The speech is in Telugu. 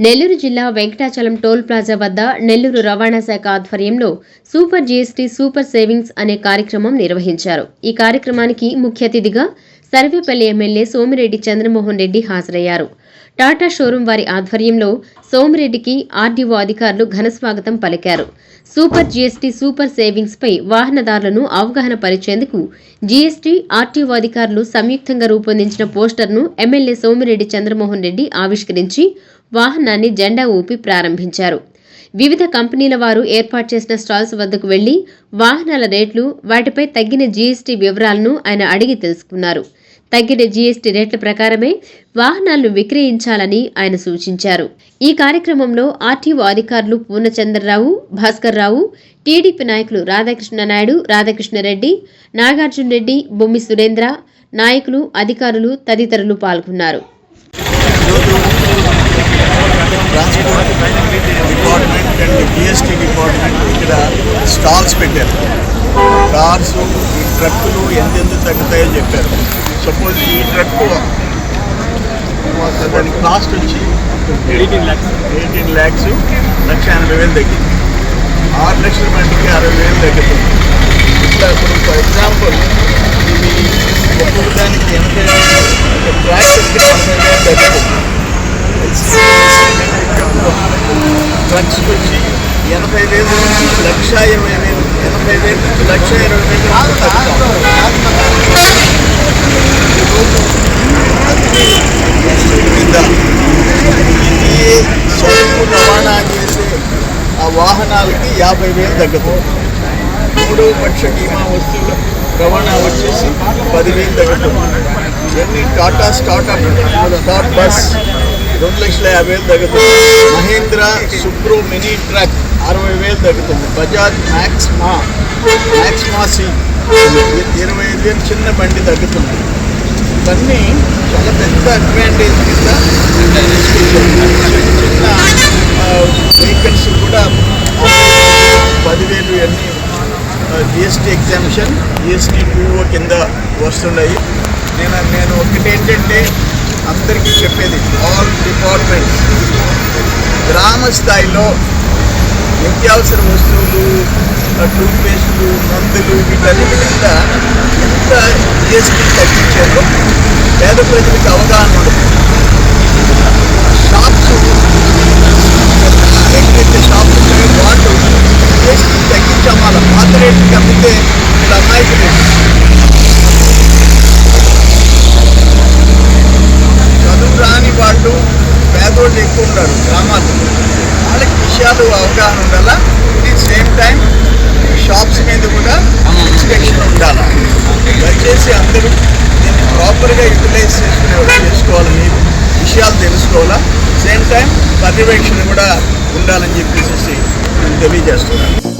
నెల్లూరు జిల్లా వెంకటాచలం టోల్ ప్లాజా వద్ద నెల్లూరు రవాణా శాఖ ఆధ్వర్యంలో సూపర్ జీఎస్టీ సూపర్ సేవింగ్స్ అనే కార్యక్రమం నిర్వహించారు. ఈ కార్యక్రమానికి ముఖ్య అతిథిగా సర్వేపల్లి ఎమ్మెల్యే సోమిరెడ్డి చంద్రమోహన్ రెడ్డి హాజరయ్యారు. టాటా షోరూం వారి ఆధ్వర్యంలో సోమిరెడ్డికి ఆర్డీఓ అధికారులు ఘనస్వాగతం పలికారు. సూపర్ జీఎస్టీ సూపర్ సేవింగ్స్ పై వాహనదారులను అవగాహన పరిచేందుకు జీఎస్టీ ఆర్టీఓ అధికారులు సంయుక్తంగా రూపొందించిన పోస్టర్ను ఎమ్మెల్యే సోమిరెడ్డి చంద్రమోహన్ రెడ్డి ఆవిష్కరించి వాహనాన్ని జెండా ఊపి ప్రారంభించారు. వివిధ కంపెనీల వారు ఏర్పాటు చేసిన స్టాల్స్ వద్దకు వెళ్ళి వాహనాల రేట్లు వాటిపై తగ్గిన జీఎస్టీ వివరాలను ఆయన అడిగి తెలుసుకున్నారు. తగ్గిన జీఎస్టీ రేట్ల ప్రకారమే వాహనాలను విక్రయించాలని ఆయన సూచించారు. ఈ కార్యక్రమంలో ఆర్టీఓ అధికారులు పూర్ణచంద్రరావు భాస్కర్ రావు టీడీపీ నాయకులు రాధాకృష్ణ నాయుడు రాధాకృష్ణరెడ్డి నాగార్జున రెడ్డి బొమ్మి సురేంద్ర నాయకులు అధికారులు తదితరులు పాల్గొన్నారు. Transport department and GST department ఇక్కడ స్టాల్స్ పెట్టారు కార్స్ ఈ ట్రక్కులు ఎంతెంత తగ్గుతాయని చెప్పారు సపోజ్ ఈ ట్రక్కు దాని కాస్ట్ వచ్చి ఎయిటీన్ ల్యాక్స్ ఎయిటీన్ ల్యాక్స్ లక్ష ఎనభై వేలు తగ్గింది ఆరు లక్షల మందికి అరవై వేలు తగ్గుతుంది ఇట్లా ఇప్పుడు ఫర్ ఎగ్జాంపుల్ ఇది ఒక్కొక్క దానికి ఎనభై ట్రాక్టర్కి ఎనభై వేలు తగ్గుతుంది ట్రక్స్ వచ్చి ఎనభై వేలు నుంచి లక్ష ఇరవై వేలు ఎనభై వేలు నుంచి లక్ష ఇరవై వేలు వరకు సరుకు రవాణా చేసే ఆ వాహనాలకి యాభై వేలు తగ్గుతుంది. మూడవ పక్ష బీమా వస్తువుల రవాణా వచ్చేసి పదివేలు తగ్గుతుంది. ఇవన్నీ టాటా స్టార్ట్అప్ స్టార్ట్ బస్ రెండు లక్షల యాభై వేలు తగ్గుతుంది. మహేంద్ర సుప్రో మినీ ట్రక్ అరవై వేలు తగ్గుతుంది. Bajaj Maxima Maxima C. ఇరవై ఐదు వేలు చిన్న బండి తగ్గుతుంది. ఇవన్నీ చాలా పెద్ద అడ్వాంటేజ్ కింద చిన్న వెహికల్స్ కూడా పదివేలు ఇవన్నీ జిఎస్టీ ఎగ్జామిషన్ జిఎస్టీ టూ కింద వస్తున్నాయి నేను నేను ఒకటి ఏంటంటే అందరికీ చెప్పేది ఆల్ డిపార్ట్మెంట్స్ గ్రామ స్థాయిలో నిత్యావసర వస్తువులు టూత్పేస్టులు మందులు వీటన్నిటి మీద ఎంత జిఎస్టీ తగ్గించారో పేద ప్రజలకు అవగాహన ఉండదు. షాప్స్ ఎక్కడైతే షాప్స్ ఉంటాయో వాళ్ళు జిఎస్టీ తగ్గించాం వాళ్ళ పాత రేట్కి అమ్మితే ఇలా తోటి ఎక్కువ ఉన్నారు గ్రామాలు వాళ్ళకి విషయాలు అవగాహన ఉండాలా? ఇది సేమ్ టైం షాప్స్ మీద కూడా ఇన్స్పెక్షన్ ఉండాలి? దయచేసి అందరూ దీన్ని ప్రాపర్గా యూటిలైజ్ చేసుకునే చేసుకోవాలి మీరు విషయాలు తెలుసుకోవాలా? సేమ్ టైం పర్యవేక్షణ కూడా ఉండాలని చెప్పేసి నేను తెలియజేస్తున్నాను.